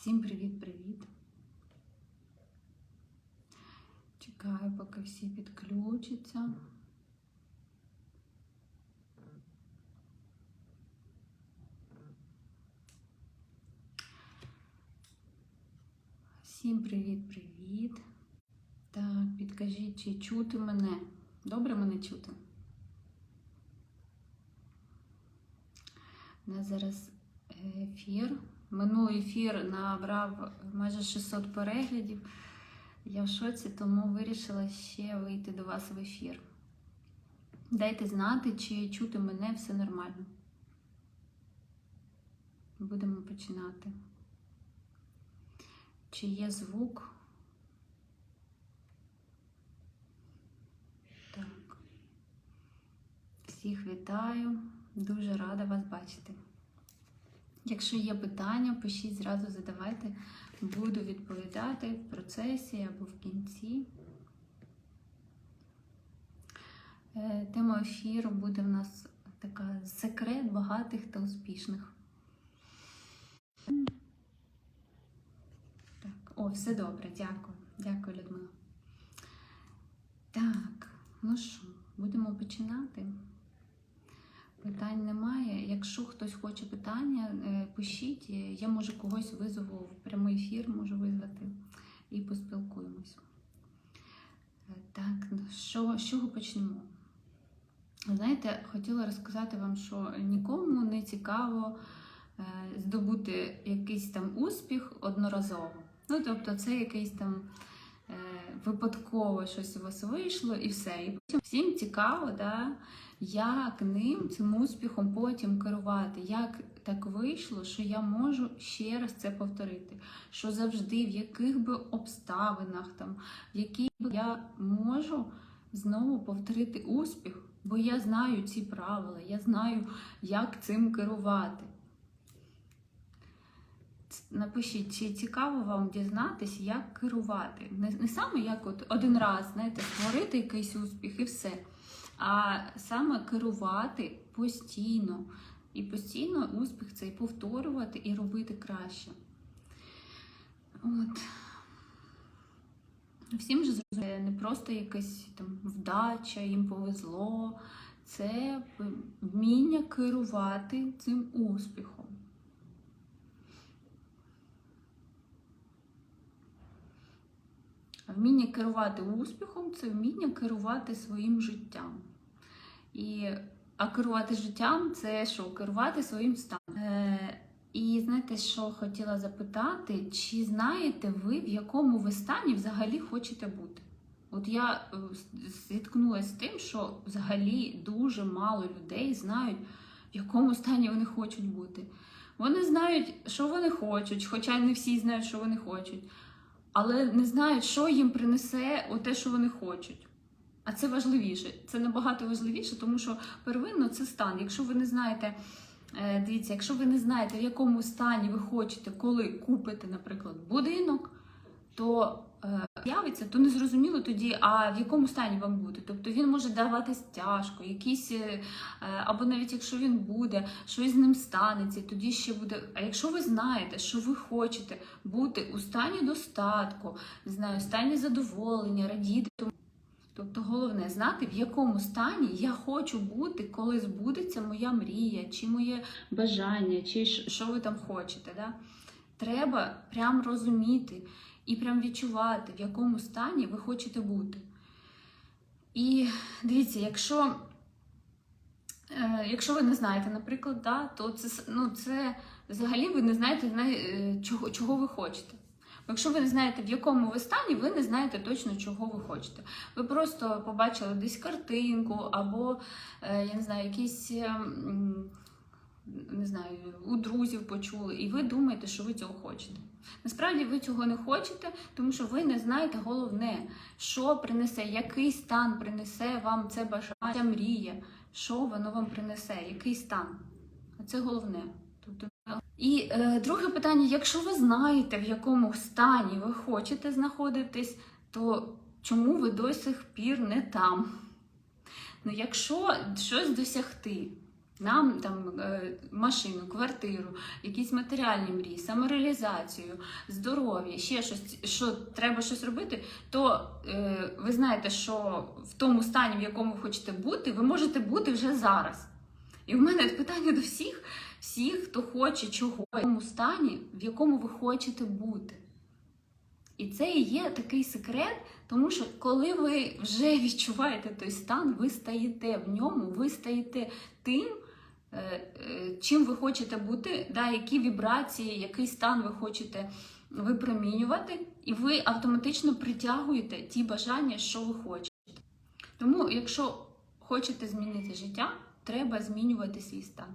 Всім привіт-привіт. Чекаю, поки всі підключаться. Всім привіт-привіт. Так, підкажіть, чи чути мене? Добре мене чути? У нас зараз ефір. Минулий ефір набрав майже 600 переглядів. Я в шоці, тому вирішила ще вийти до вас в ефір. Дайте знати, чи чути мене все нормально. Будемо починати. Чи є звук? Так. Всіх вітаю. Дуже рада вас бачити. Якщо є питання, пишіть зразу задавайте. Буду відповідати в процесі або в кінці. Е, Тема ефіру буде в нас така секрет багатих та успішних. Так, о, все добре, дякую. Дякую, Людмила. Так, ну що, будемо починати. Питань немає. Якщо хтось хоче питання, е, пишіть. Я можу когось визову в прямий ефір, можу визвати і поспілкуємось. Е, Так, ну що, з чого почнемо? Знаєте, хотіла розказати вам, що нікому не цікаво е, здобути якийсь там успіх одноразово. Ну, тобто, це якийсь там випадково щось у вас вийшло і все. І потім всім цікаво, да, як ним, цим успіхом потім керувати, як так вийшло, що я можу ще раз це повторити. Що завжди, в яких би обставинах, там, в яких би я можу знову повторити успіх, бо я знаю ці правила, я знаю, як цим керувати. Напишіть, чи цікаво вам дізнатися, як керувати. Не, не саме як от один раз знаєте, створити якийсь успіх і все. А саме керувати постійно. І постійно успіх цей повторювати і робити краще. От. Всім же зрозуміло, не просто якась там вдача, їм повезло. Це вміння керувати цим успіхом. Вміння керувати успіхом це вміння керувати своїм життям. І, а керувати життям це що? Керувати своїм станом. Е, і знаєте, що хотіла запитати, чи знаєте ви, в якому ви стані взагалі хочете бути? От я е, зіткнулася з тим, що взагалі дуже мало людей знають, в якому стані вони хочуть бути. Вони знають, що вони хочуть, хоча не всі знають, що вони хочуть, але не знають, що їм принесе те, що вони хочуть. А це важливіше. Це набагато важливіше, тому що первинно це стан. Якщо ви не знаєте, е, дивіться, якщо ви не знаєте, в якому стані ви хочете, коли купите, наприклад, будинок, то е, з'явиться, то не зрозуміло тоді, а в якому стані вам бути. Тобто він може даватись тяжко, якісь, е, або навіть якщо він буде, щось з ним станеться, тоді ще буде. А якщо ви знаєте, що ви хочете бути у стані достатку, не знаю, стані задоволення, радіти. Тобто головне знати, в якому стані я хочу бути, коли збудеться моя мрія, чи моє бажання, чи що ви там хочете. Да? Треба прям розуміти і прям відчувати, в якому стані ви хочете бути. І дивіться, якщо е, якщо ви не знаєте, наприклад, да, то це ну, це взагалі ви не знаєте, чого, чого ви хочете. Якщо ви не знаєте, в якому ви стані, ви не знаєте точно, чого ви хочете. Ви просто побачили десь картинку, або, я не знаю, якісь не знаю, у друзів почули, і ви думаєте, що ви цього хочете. Насправді ви цього не хочете, тому що ви не знаєте головне, що принесе, який стан принесе вам це бажання, мрія, що воно вам принесе, який стан. Це головне. Тобто і е, друге питання: якщо ви знаєте, в якому стані ви хочете знаходитись, то чому ви до сих пір не там? Ну, Якщо щось досягти, Нам там е, машину, квартиру, якісь матеріальні мрії, самореалізацію, здоров'я, ще щось, що треба щось робити, то е, ви знаєте, що в тому стані, в якому ви хочете бути, ви можете бути вже зараз. І в мене питання до всіх, всіх, хто хоче чого, в тому стані, в якому ви хочете бути. І це і є такий секрет, тому що коли ви вже відчуваєте той стан, ви стаєте в ньому, ви стаєте тим, чим ви хочете бути, да, які вібрації, який стан ви хочете випромінювати, і ви автоматично притягуєте ті бажання, що ви хочете. Тому, якщо хочете змінити життя, треба змінювати свій стан.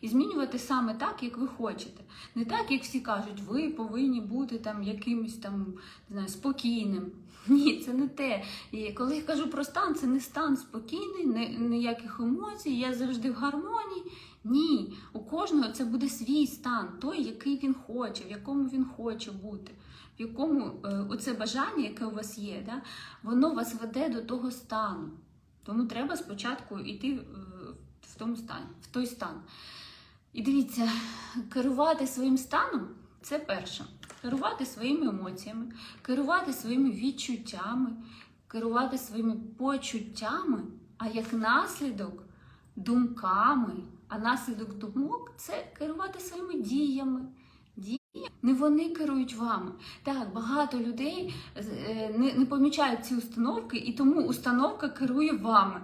І змінювати саме так, як ви хочете. Не так, як всі кажуть, ви повинні бути там якимось там не знаю, спокійним. Ні, це не те. І коли я кажу про стан, це не стан спокійний, ніяких емоцій, я завжди в гармонії. Ні, у кожного це буде свій стан, той, який він хоче, в якому він хоче бути, в якому е, оце бажання, яке у вас є, да, воно вас веде до того стану. Тому треба спочатку йти е, тому стані, в той стан. І дивіться, керувати своїм станом це перше. Керувати своїми емоціями, керувати своїми відчуттями, керувати своїми почуттями, а як наслідок думками. А наслідок думок це керувати своїми діями. Не вони керують вами. Так, багато людей е, не помічають ці установки, і тому установка керує вами.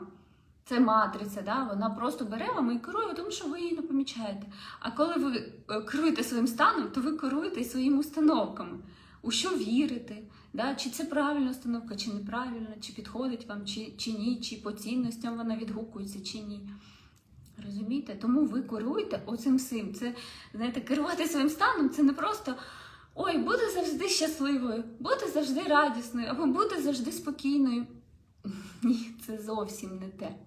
Це матриця, да? вона просто бере вами і керує, тому що ви її не помічаєте. А коли ви е, керуєте своїм станом, то ви керуєте своїми установками. У що вірите? Да? Чи це правильна установка, чи неправильна, чи підходить вам, чи, чи ні, чи по цінностям вона відгукується, чи ні. Розумієте? Тому ви керуєте оцим всім. Це, знаєте, керувати своїм станом це не просто ой, бути завжди щасливою, бути завжди радісною, або бути завжди спокійною. Ні, це зовсім не те.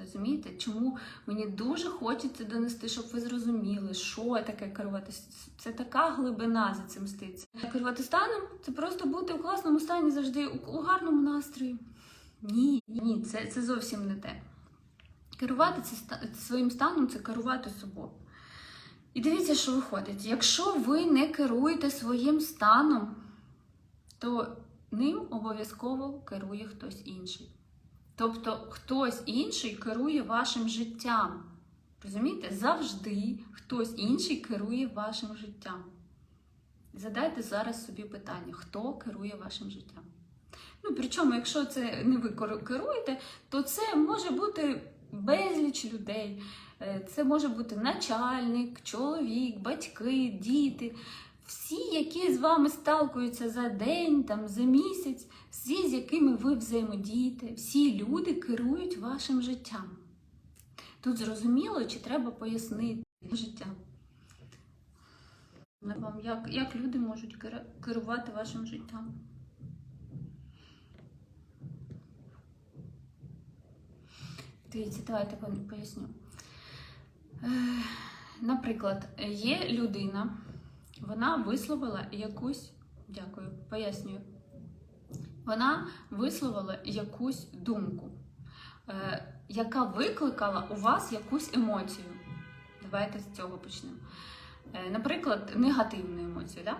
Розумієте, чому мені дуже хочеться донести, щоб ви зрозуміли, що таке керувати. Це така глибина за цим ститься. Керувати станом це просто бути у класному стані завжди, у, гарному настрої. Ні, ні, це, це зовсім не те. Керувати це, своїм станом це керувати собою. І дивіться, що виходить. Якщо ви не керуєте своїм станом, то ним обов'язково керує хтось інший. Тобто хтось інший керує вашим життям. Розумієте? Завжди хтось інший керує вашим життям. Задайте зараз собі питання, хто керує вашим життям. Ну, причому, якщо це не ви керуєте, то це може бути безліч людей. Е, Це може бути начальник, чоловік, батьки, діти. Всі, які з вами сталкуються за день, там, за місяць, всі, з якими ви взаємодієте, всі люди керують вашим життям. Тут зрозуміло, чи треба пояснити життя. Вам, як, як люди можуть керувати вашим життям? Дивіться, давайте поясню. Е, Наприклад, є людина, вона висловила якусь, дякую, пояснюю. Вона висловила якусь думку, е, яка викликала у вас якусь емоцію. Давайте з цього почнемо. Е, наприклад, негативну емоцію. Да?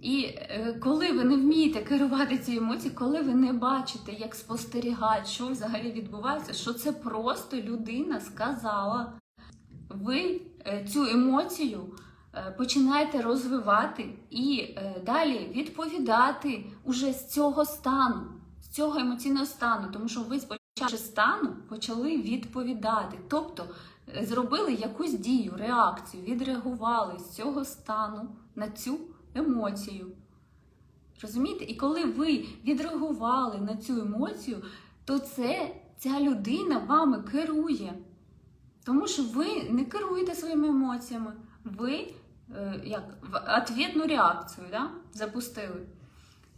І е, коли ви не вмієте керувати цією емоцією, коли ви не бачите, як спостерігати, що взагалі відбувається, що це просто людина сказала, ви цю емоцію е, починаєте розвивати і е, далі відповідати уже з цього стану, з цього емоційного стану, тому що ви спочатку стану почали відповідати, тобто е, зробили якусь дію, реакцію, відреагували з цього стану на цю емоцію. Розумієте? І коли ви відреагували на цю емоцію, то це ця людина вами керує. Тому що ви не керуєте своїми емоціями, ви як в ответну реакцію да, запустили.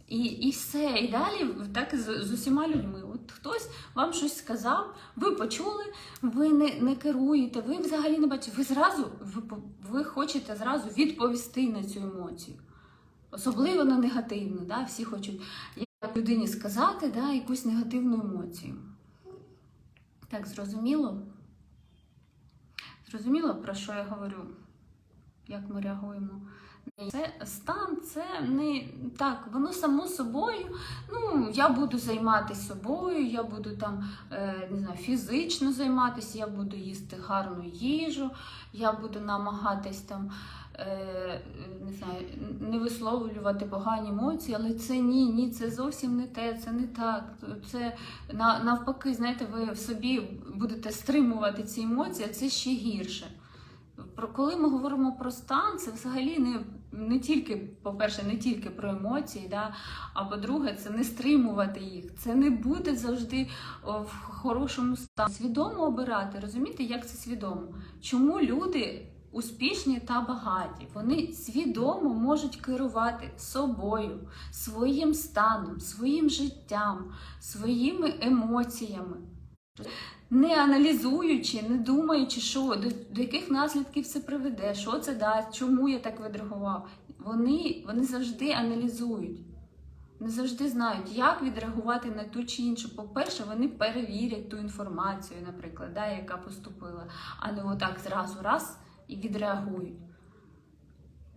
І, і все. І далі так з, з усіма людьми. От хтось вам щось сказав, ви почули, ви не, не керуєте, ви взагалі не бачите. Ви зразу ви, ви хочете зразу відповісти на цю емоцію. Особливо на негативну. Да? Всі хочуть як людині сказати да, якусь негативну емоцію. Так, зрозуміло? Зрозуміло, про що я говорю? Як ми реагуємо? Це стан, це не так, воно само собою. Ну, я буду займатися собою, я буду там е, не знаю, фізично займатися, я буду їсти гарну їжу, я буду намагатись там е, не знаю, не висловлювати погані емоції, але це ні, ні, це зовсім не те, це не так. Це навпаки, знаєте, ви в собі будете стримувати ці емоції, а це ще гірше. Про коли ми говоримо про стан, це взагалі не, не тільки, по-перше, не тільки про емоції, да, а по-друге, це не стримувати їх. Це не буде завжди в хорошому стані. Свідомо обирати, розумієте, як це свідомо? Чому люди успішні та багаті? Вони свідомо можуть керувати собою, своїм станом, своїм життям, своїми емоціями не аналізуючи, не думаючи, що до, до яких наслідків це приведе, що це дасть, чому я так відреагував. Вони, вони завжди аналізують, вони завжди знають, як відреагувати на ту чи іншу. По-перше, вони перевірять ту інформацію, наприклад, да, яка поступила, а не отак зразу раз і відреагують.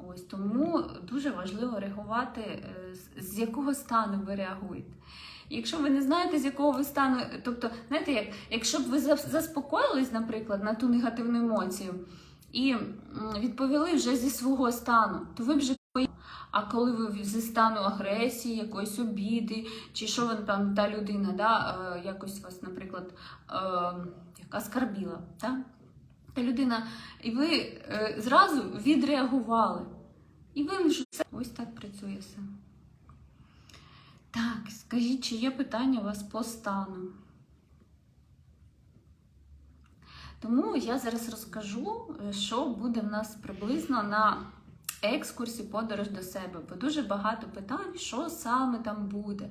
Ось тому дуже важливо реагувати, е, з- з якого стану ви реагуєте. Якщо ви не знаєте, з якого ви стану, тобто, знаєте, як, якщо б ви заспокоїлись, наприклад, на ту негативну емоцію і відповіли вже зі свого стану, то ви б вже а коли ви зі стану агресії, якоїсь обіди, чи що вон там та людина, да, е, якось вас, наприклад, е, як оскорбіла, да? та людина, і ви е, зразу відреагували. І ви вже все ось так працює все. Так, скажіть, чи є питання у вас по стану? Тому я зараз розкажу, е, що буде в нас приблизно на екскурсі подорож до себе, бо дуже багато питань, що саме там буде.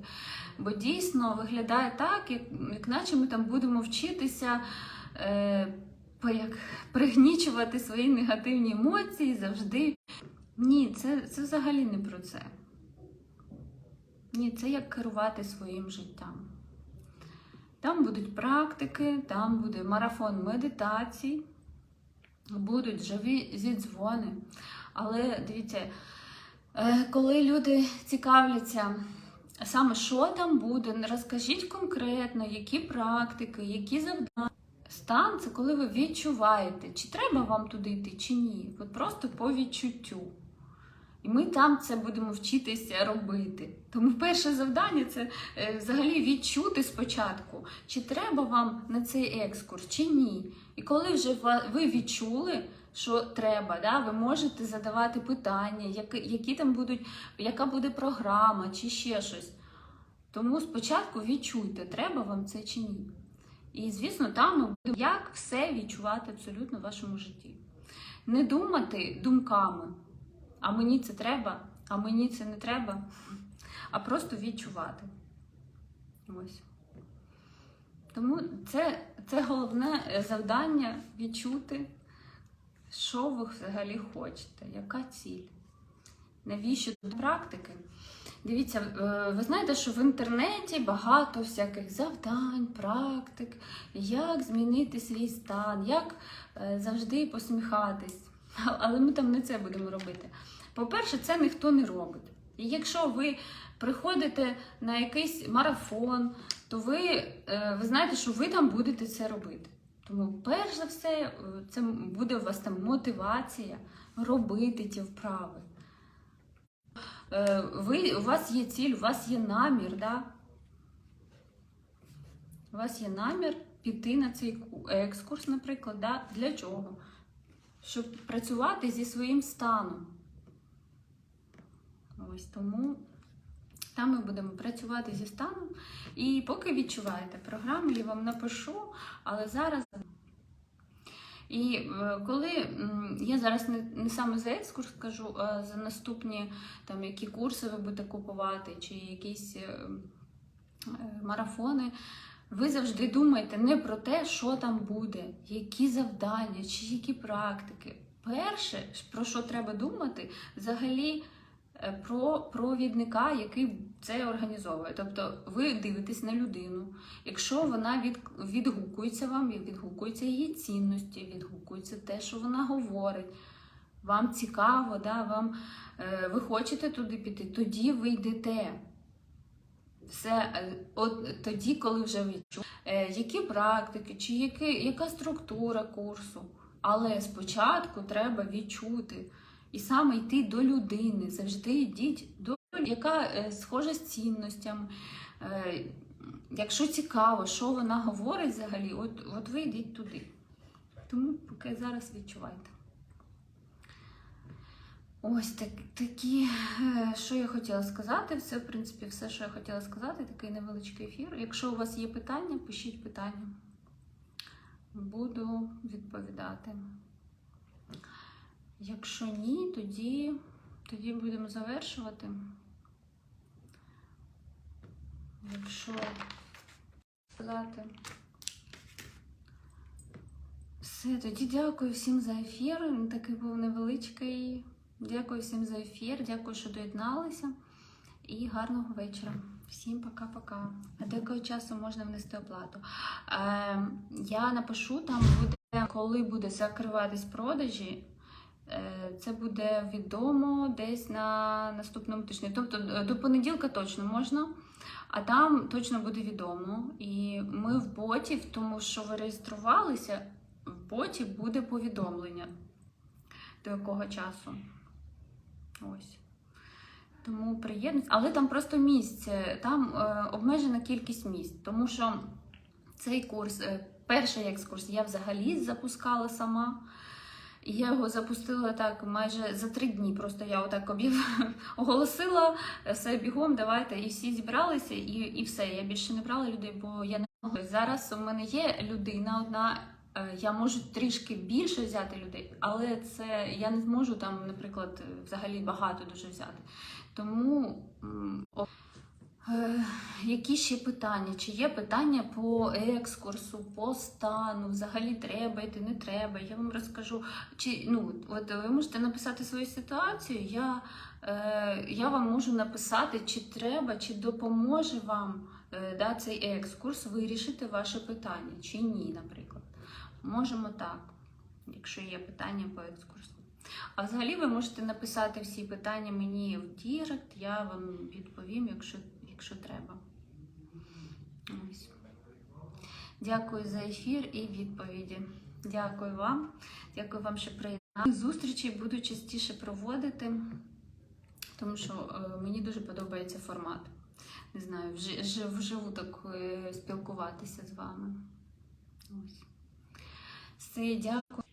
Бо дійсно виглядає так, як, як наче ми там будемо вчитися е, як, пригнічувати свої негативні емоції завжди. Ні, це, це взагалі не про це. Ні, це як керувати своїм життям. Там будуть практики, там буде марафон медитацій, будуть живі зідзвони. Але дивіться, е, коли люди цікавляться, саме що там буде, розкажіть конкретно, які практики, які завдання. Стан це коли ви відчуваєте, чи треба вам туди йти, чи ні. От просто по відчуттю. І ми там це будемо вчитися робити. Тому перше завдання це е, взагалі відчути спочатку, чи треба вам на цей екскурс, чи ні. І коли вже ви відчули, що треба, да, ви можете задавати питання, які, які там будуть, яка буде програма, чи ще щось. Тому спочатку відчуйте, треба вам це чи ні. І, звісно, там ми будемо як все відчувати абсолютно в вашому житті. Не думати думками а мені це треба, а мені це не треба, а просто відчувати. Ось. Тому це, це головне е, завдання відчути, що ви взагалі хочете, яка ціль. Навіщо тут практики? Дивіться, е, ви знаєте, що в інтернеті багато всяких завдань, практик, як змінити свій стан, як е, завжди посміхатись. Але ми там не це будемо робити. По-перше, це ніхто не робить. І якщо ви приходите на якийсь марафон, то ви, е, ви знаєте, що ви там будете це робити. Тому, перш за все, е, це буде у вас там мотивація робити ті вправи. Е, Ви, у вас є ціль, у вас є намір, да? у вас є намір піти на цей екскурс, наприклад, да? для чого? Щоб працювати зі своїм станом. Ось тому там ми будемо працювати зі станом. І поки відчуваєте програму, я вам напишу, але зараз. І е, коли я зараз не, не саме за екскурс скажу, а за наступні там, які курси ви будете купувати, чи якісь е, е, марафони, ви завжди думаєте не про те, що там буде, які завдання, чи які практики. Перше, про що треба думати, взагалі е, про провідника, який це організовує. Тобто ви дивитесь на людину. Якщо вона від, відгукується вам, відгукуються її цінності, відгукується те, що вона говорить. Вам цікаво, да, вам, е, ви хочете туди піти, тоді ви йдете. Все е, от тоді, коли вже ви чу- е, які практики, чи які, яка структура курсу. Але спочатку треба відчути і саме йти до людини. Завжди йдіть до яка е, схожа з цінностями. Якщо цікаво, що вона говорить взагалі, от, от ви йдіть туди. Тому поки зараз відчувайте. Ось так, такі, е, що я хотіла сказати. Це, в принципі, все, що я хотіла сказати, такий невеличкий ефір. Якщо у вас є питання, пишіть питання. Буду відповідати. Якщо ні, тоді, тоді будемо завершувати. Якщо сказати. Все, тоді дякую всім за ефір. Він такий був невеличкий. Дякую всім за ефір, дякую, що доєдналися. І гарного вечора. Всім пока-пока. А до якого часу можна внести оплату? Е, я напишу, там буде, коли буде закриватись продажі. Е, Це буде відомо десь на наступному тижні. Тобто до понеділка точно можна, а там точно буде відомо. І ми в боті, тому що ви реєструвалися, в боті буде повідомлення до якого часу. Ось. Тому приєднуйтесь. Але там просто місце, там е, обмежена кількість місць, тому що цей курс, е, перший екскурс я взагалі запускала сама. Я його запустила так майже за три дні. Просто я отак об'яв... оголосила все бігом, давайте, і всі зібралися, і, і все. Я більше не брала людей, бо я не могла. Зараз у мене є людина одна. Е, Я можу трішки більше взяти людей, але це я не зможу там, наприклад, взагалі багато дуже взяти. Тому о, е, які ще питання? Чи є питання по екскурсу, по стану? Взагалі треба йти, не треба? Я вам розкажу. Чи ну от ви можете написати свою ситуацію? Я, е, я вам можу написати, чи треба, чи допоможе вам е, да, цей екскурс вирішити ваше питання, чи ні, наприклад. Можемо так, якщо є питання по екскурсу. А взагалі ви можете написати всі питання мені в Дірект, я вам відповім, якщо, якщо треба. Ось. Дякую за ефір і відповіді. Дякую вам. Дякую вам, що приєднали. Зустрічі буду частіше проводити, тому що е, мені дуже подобається формат. Не знаю, вжи- вживу так е, спілкуватися з вами. Ось. Все, дякую.